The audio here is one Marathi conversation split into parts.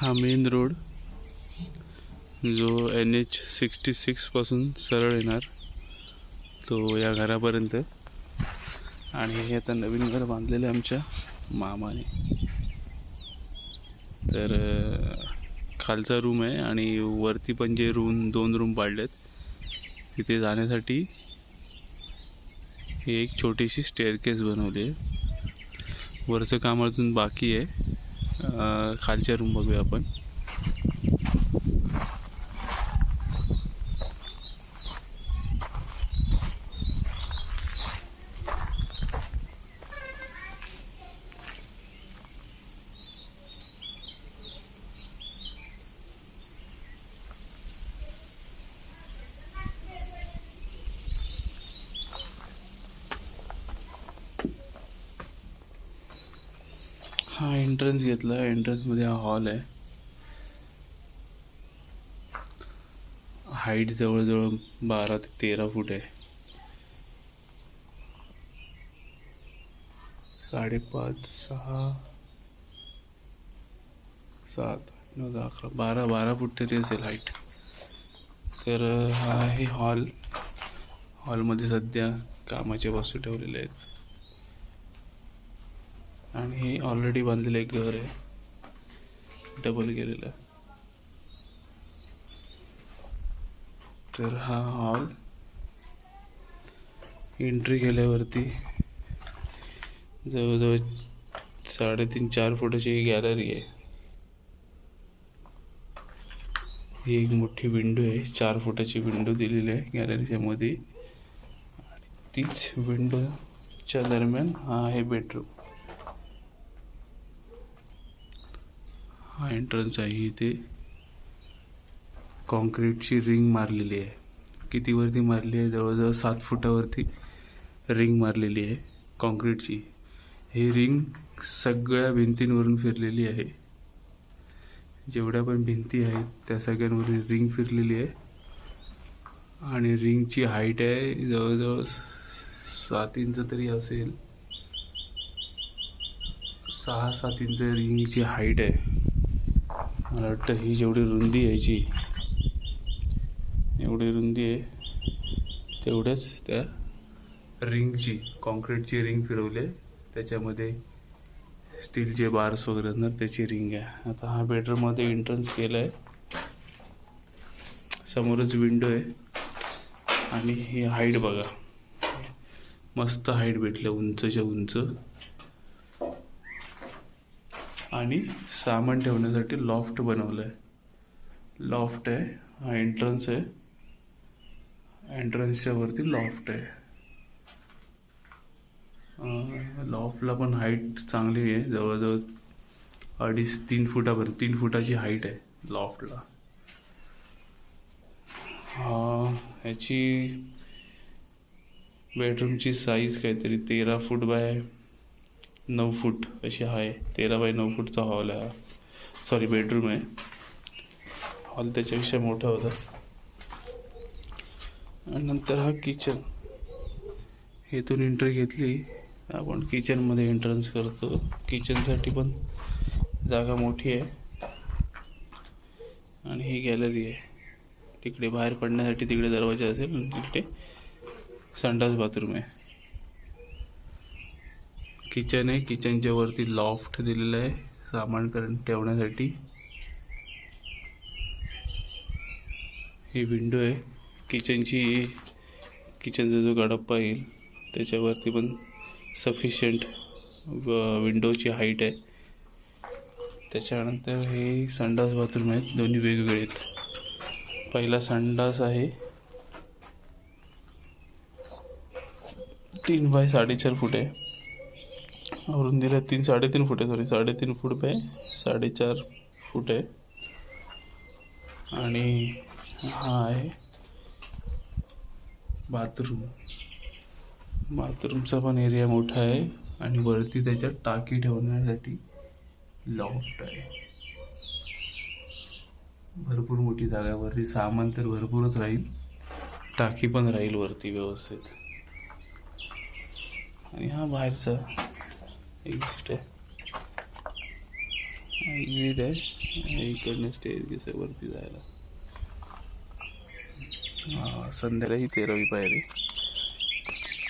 हा मेन रोड जो एन एच सिक्स्टी सिक्सपासून सरळ येणार तो या घरापर्यंत आणि हे आता नवीन घर बांधलेलं आहे आमच्या मामाने. तर खालचा रूम आहे आणि वरती पण जे रूम दोन रूम पाडलेत तिथे जाण्यासाठी ही एक छोटीशी स्टेअरकेस बनवली आहे. वरचं काम अजून बाकी आहे. खालच्या रूम बघूया आपण हा एंट्रन्स घेतला एंट्रन्समध्ये हा हॉल आहे. हाईट जवळजवळ बारा ते तेरा फूट आहे. साडेपाच सहा सात नऊ दहा अकरा बारा बारा फूट तरी असेल हाईट तर हा आहे हॉल हॉलमध्ये सध्या कामाचे वस्तू ठेवलेले आहेत. आणि हे ऑलरेडी बांधलेलं एक घर आहे. डबल गेलेलं. तर हा हॉल एंट्री केल्यावरती जवळजवळ साडेतीन चार फुटाची ही गॅलरी आहे. ही एक मोठी विंडो आहे. चार फुटाची विंडो दिलेली आहे गॅलरीच्या मध्ये आणि तीच विंडोच्या दरम्यान हा आहे बेडरूम हा एंट्रन्स आहे इथे कॉन्क्रीटची रिंग मारलेली आहे. किती वरती मारली आहे? जवळजवळ सात फुटावरती रिंग मारलेली आहे कॉन्क्रीटची. ही रिंग सगळ्या भिंतींवरून फिरलेली आहे. जेवढ्या पण भिंती आहेत त्या सगळ्यांवरून रिंग फिरलेली आहे. आणि रिंगची हाईट आहे जवळजवळ सात इंच तरी असेल. सहा सात इंच रिंगची हाईट आहे. मला वाटतं ही जेवढी रुंदी यायची एवढी रुंदी आहे तेवढ्याच त्या रिंगची कॉन्क्रीटची रिंग फिरवली आहे. त्याच्यामध्ये स्टीलचे बार्स वगैरे असणार त्याची रिंग आहे. आता हा बेडरूममध्ये एंट्रन्स केलं आहे समोरच विंडो आहे. आणि ही हाईट बघा. मस्त हाईट भेटलं उंचच्या उंच. आणि सामान ठेवण्यासाठी लॉफ्ट बनवलं आहे लॉफ्ट आहे हा एंट्रन्स आहे. एंट्रन्सच्या वरती लॉफ्ट आहे. लॉफ्टला पण हाईट चांगली आहे जवळजवळ अडीच तीन फुटापर्यंत तीन फुटाची हाईट आहे लॉफ्टला ह्याची बेडरूमची साईज काहीतरी तेरा फूट बाय नऊ फूट अशी आहे. तेरा बाय नऊ फूटचा हॉल आहे. सॉरी बेडरूम आहे. हॉल त्याच्यापेक्षा मोठा होता. आणि नंतर हा किचन इथून एंट्री घेतली. आपण किचनमध्ये एंट्रन्स करतो. किचनसाठी पण जागा मोठी आहे. आणि ही गॅलरी आहे. तिकडे बाहेर पडण्यासाठी तिकडे दरवाजा असेल तिकडे संडास बाथरूम आहे. किचन आहे. किचनच्या वरती लॉफ्ट दिलेलं आहे. सामान करून ठेवण्यासाठी. ही विंडो आहे. किचनची किचनचा जो गडप्पा येईल त्याच्यावरती पण सफिशियंट विंडोची हाईट आहे. त्याच्यानंतर हे संडास बाथरूम आहेत. दोन्ही वेगवेगळे आहेत. पहिला संडास आहे. तीन बाय साडेचार फूट आहे. वरून दिलं तीन साडेतीन फूट आहे सॉरी साडेतीन फूट बाय साडेचार फूट आहे. आणि हा आहे बाथरूम. बाथरूमचा पण एरिया मोठा आहे आणि वरती त्याच्यात टाकी ठेवण्यासाठी लॉफ्ट आहे. भरपूर मोठी जागा आहे. वरती सामान तर भरपूरच राहील. टाकी पण राहील वरती व्यवस्थित. आणि हा बाहेरचा एक्झिट आहे एक्झिट आहे इकडनं स्टेज दिसे वरती जायला हा, संध्याकाळी तेरावी पायरी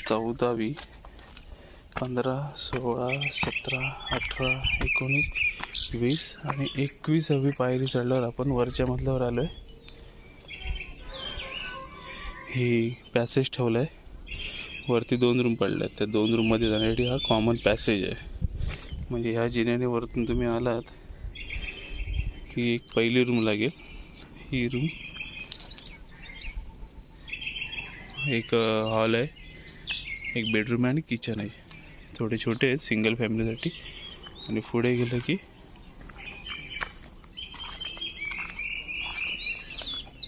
चौदावी पंधरा सोळा सतरा अठरा एकोणीस वीस आणि एकविसावी पायरी चढल्यावर आपण वरच्या मजल्यावर आलो आहे ही पॅसेज ठेवलं आहे वरती दोन रूम पडले आहेत त्या दोन रूममध्ये जाण्यासाठी हा कॉमन पॅसेज आहे. म्हणजे ह्या जिन्याने वरतून तुम्ही आलात की एक पहिली रूम लागेल. ही रूम एक हॉल आहे एक बेडरूम आहे आणि किचन आहे. थोडे छोटे आहेत सिंगल फॅमिलीसाठी आणि पुढे गेलं की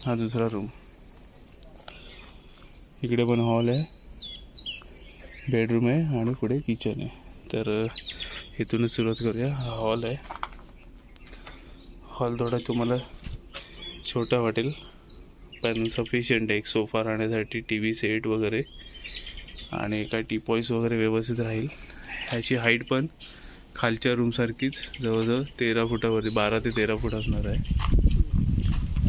हा दुसरा रूम इकडे पण हॉल आहे. बेडरूम आहे आणि पुढे किचन आहे. तर इथूनच सुरुवात करूया. हा हॉल आहे. हॉल थोडा तुम्हाला छोटा वाटेल. पण सफिशियंट आहे. एक सोफा राहण्यासाठी टी व्ही सेट वगैरे आणि काय टीपॉईस वगैरे व्यवस्थित राहील. ह्याची हाईट पण खालच्या रूमसारखीच जवळजवळ तेरा फुटावरती बारा ते तेरा फूट असणार आहे.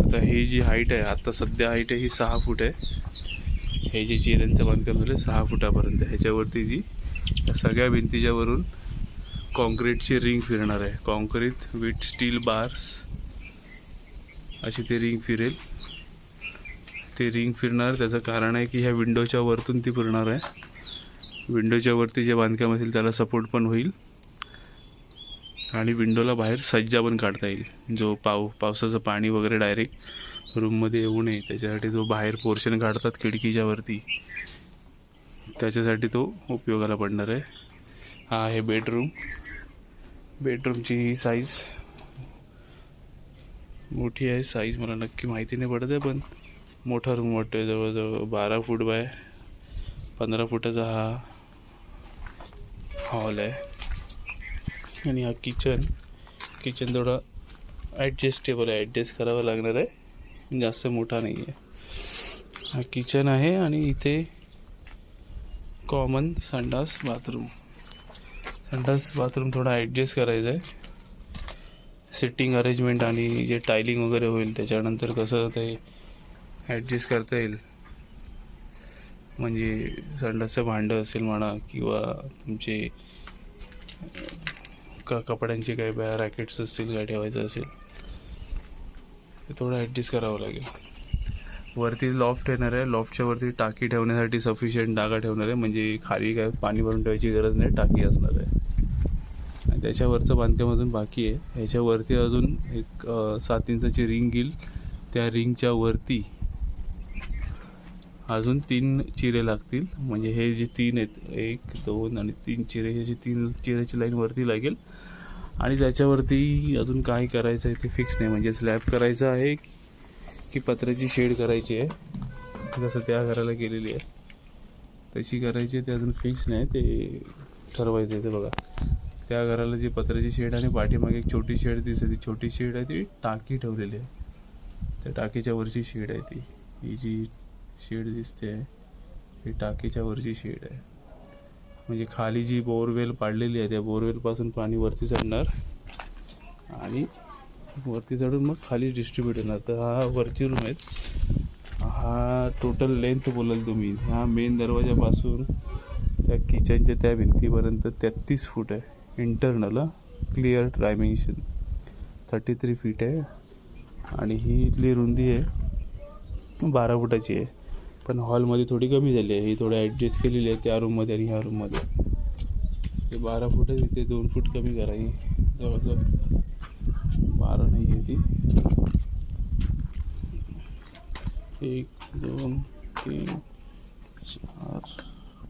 आता ही जी हाईट आहे आता सध्या हाईट आहे ही सहा फूट आहे. हे जे चेऱ्यांचं बांधकाम झालं सहा फुटापर्यंत. ह्याच्यावरती जी या सगळ्या भिंतीच्यावरून कॉन्क्रीटची रिंग फिरणार आहे. कॉन्क्रीट विथ स्टील बार्स अशी ते रिंग फिरेल. ते रिंग फिरणार. त्याचं कारण आहे की ह्या विंडोच्या वरतून ती फिरणार आहे. विंडोच्या वरती जे बांधकाम असेल त्याला सपोर्ट पण होईल. आणि विंडोला बाहेर सज्जा पण काढता येईल. जो पाव पावसाचं पाणी वगैरे डायरेक्ट रूममध्ये येऊ नये. त्याच्यासाठी जो बाहेर पोर्शन काढतात खिडकीच्या वरती. त्याच्यासाठी तो उपयोगाला पडणार आहे. हा आहे बेडरूम बेडरूमची ही साईज मोठी आहे. साईज मला नक्की माहिती नाही पडत आहे पण मोठा रूम वाटतो आहे जवळजवळ बारा फूट बाय पंधरा फुटाचा हा हॉल आहे. आणि हा किचन किचन थोडा ॲडजस्टेबल आहे. ॲडजस्ट करावा लागणार आहे. जास्त मोठा नाही आहे हा किचन आहे आणि इथे कॉमन संडास बाथरूम संडास बाथरूम थोडा ॲडजस्ट करायचं आहे सिटिंग अरेंजमेंट आणि जे टायलिंग वगैरे होईल त्याच्यानंतर कसं ते ॲडजस्ट करता येईल. म्हणजे संडासचं भांडं असेल म्हणा किंवा तुमचे क कपड्यांचे काही बॅ रॅकेट्स असतील काय ठेवायचं असेल. ते थोडं ॲडजस्ट करावं लागेल. वरती लॉफ्ट येणार आहे. लॉफ्टच्या वरती टाकी ठेवण्यासाठी सफिशियंट जागा ठेवणार आहे. म्हणजे खाली काय पाणी भरून ठेवायची गरज नाही टाकी असणार आहे. आणि त्याच्यावरचं बांधकाम अजून बाकी आहे. ह्याच्यावरती अजून एक सात इंचाची रिंग येईल त्या रिंगच्या वरती अजून तीन चिरे लागतील. म्हणजे हे जे तीन आहेत एक दोन आणि तीन चिरे हे जे तीन चिरेची लाईन वरती लागेल आणि त्याच्यावरती अजून काय करायचं आहे ते फिक्स नाही. म्हणजे स्लॅब करायचं आहे की पत्र्याची शेड करायची आहे. जसं त्या घराला गेलेली आहे. तशी करायची आहे ते अजून फिक्स नाही. ते ठरवायचं आहे ते बघा. त्या घराला जी पत्र्याची शेड आणि पाठीमागे एक छोटी शेड दिसते. ती छोटी शेड आहे ती टाकी ठेवलेली आहे. त्या टाकीच्या वरची शेड आहे ती. ही जी शेड दिसते ही टाकीच्या वरची शेड आहे. म्हणजे खाली जी बोरवेल पाडलेली आहे त्या बोरवेलपासून पाणी वरती चढणार. आणि वरती चढून मग खाली डिस्ट्रीब्यूट येणार तर हा वरची रूम आहेत. हा टोटल लेंथ बोलाल तुम्ही. हा मेन दरवाजापासून त्या किचनच्या त्या भिंतीपर्यंत तेहतीस फूट आहे. Internal clear dimension thirty three feet आहे. आणि ही इथली रुंदी आहे. बारा फुटाची आहे. पण हॉलमध्ये थोडी कमी झाली आहे. ही थोडं ॲडजस्ट केलेली आहे त्या रूममध्ये आणि ह्या रूममध्ये ते बारा फूटच इथे तिथे दोन फूट कमी करा. ही जवळजवळ बारा नाही आहे ती. एक दोन तीन चार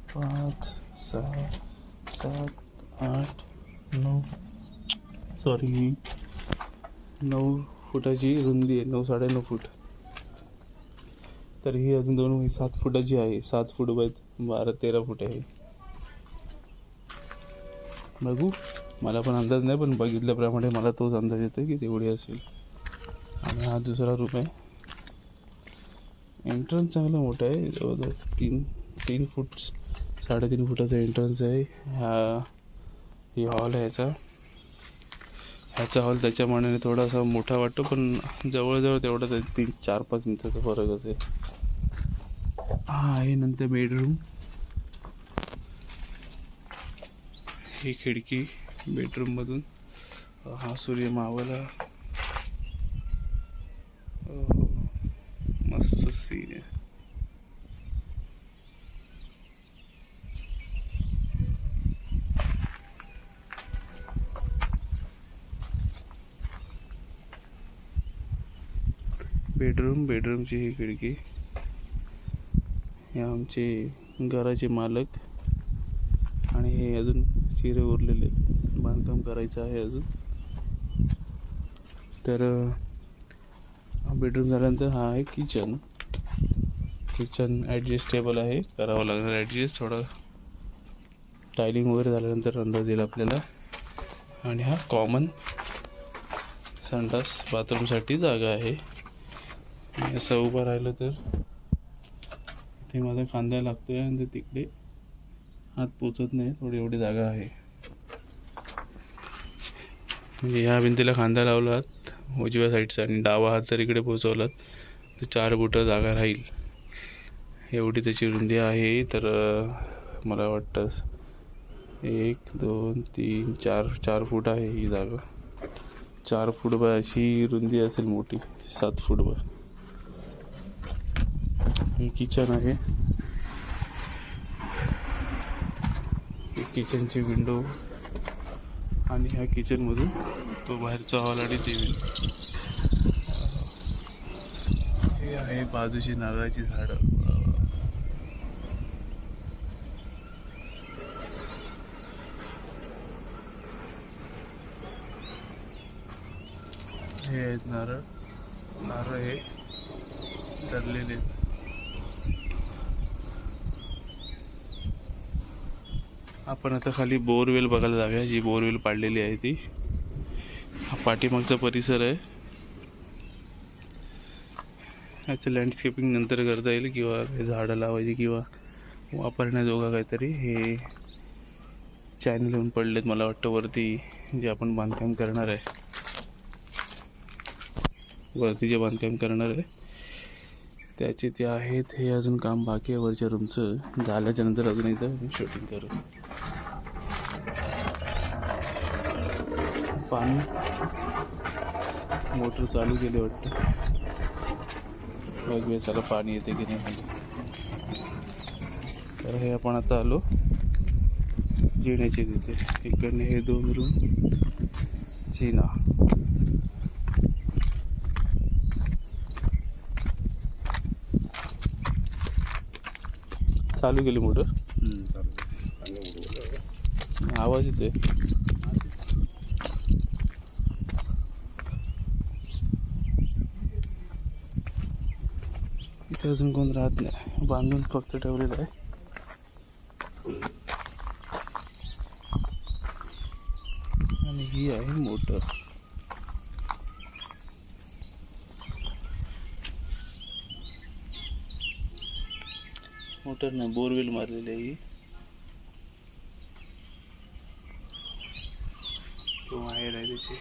पाच सहा सात आठ नऊ. सॉरी नऊ फुटाची रुंदी आहे. नऊ साडेनऊ फूट. तर ही अजून दोन ही सात फुटाची आहे सात फूट बाय बारा तेरा फूट आहे. बघू मला पण अंदाज नाही पण बघितल्याप्रमाणे मला तोच अंदाज येतो की तेवढी असेल. आणि हा दुसरा रूम आहे. एंट्रन्स चांगला मोठा आहे जवळजवळ तीन तीन फूट साडेतीन फुटाचा एंट्रन्स आहे. हा ही हॉल आहे याचा. ह्याचा हॉल त्याच्या मानाने थोडासा मोठा वाटतो पण जवळजवळ तेवढाच आहे तीन चार पाच इंचाचा फरक असेल. हा आहे नंतर बेडरूम ही खिडकी बेडरूममधून हा सूर्य मावला मस्त सीन आहे. बेडरूम बेडरूमची ही खिडकी. हे आमचे घराचे मालक. आणि हे अजून चिरे उरलेले बांधकाम करायचं आहे अजून. तर बेडरूम झाल्यानंतर हा आहे किचन. किचन ॲडजस्टेबल आहे. करावं लागणार ॲडजस्ट. थोडं टायलिंग वगैरे झाल्यानंतर अंदाज येईल आपल्याला. आणि हा कॉमन संडास बाथरूमसाठी जागा आहे. असं उभं राहिलं तर. ते माझा कांदा लागतोय आणि ते तिकडे हात पोचत नाही थोडी एवढी जागा आहे. म्हणजे ह्या भिंतीला खांदा लावलात उजव्या साईडचा आणि डावा हात तर इकडे पोचवलात तर चार बुटं जागा राहील. एवढी त्याची रुंदी आहे तर मला वाटतं एक दोन तीन चार चार फूट आहे ही जागा. चार फूटभर अशी रुंदी असेल मोठी सात फूट बाय किचन आहे. किचनची विंडो आणि ह्या किचनमधून तो बाहेरचा हॉल आणि टी हे आहे बाजूची नारळाची झाडं. हे आहेत नारळ. नारळ हे धरलेले आहेत. आपण आता खाली बोरवेल बघायला जाऊया. जी बोरवेल पाडलेली आहे ती. हा पाठीमागचा परिसर आहे. याचं लँडस्केपिंग नंतर करता येईल किंवा झाडं लावायची किंवा वापरण्याजोगा काहीतरी. हे चॅनल येऊन पडलेत मला वाटतं. वरती जे आपण बांधकाम करणार आहे. वरती जे बांधकाम करणार आहे. त्याचे ते आहेत. हे अजून काम बाकी आहे वरच्या रूमचं झाल्याच्यानंतर अजून एकदा शूटिंग करू. पाणी मोटर चालू केली वाटतं. बघूया चला पाणी येते की नाही. तर हे आपण आता आलो. जिण्याचे तिथे. इकडने हे दोन रूम जिना. चालू केली मोटर? आवाज येतोय? इथे अजून कोण राहत नाही. बांधून फक्त ठेवलेलं आहे. आणि ही आहे मोटर. मोटर नाही बोरवेल मारलेली आहे ही. तो आहे त्याची.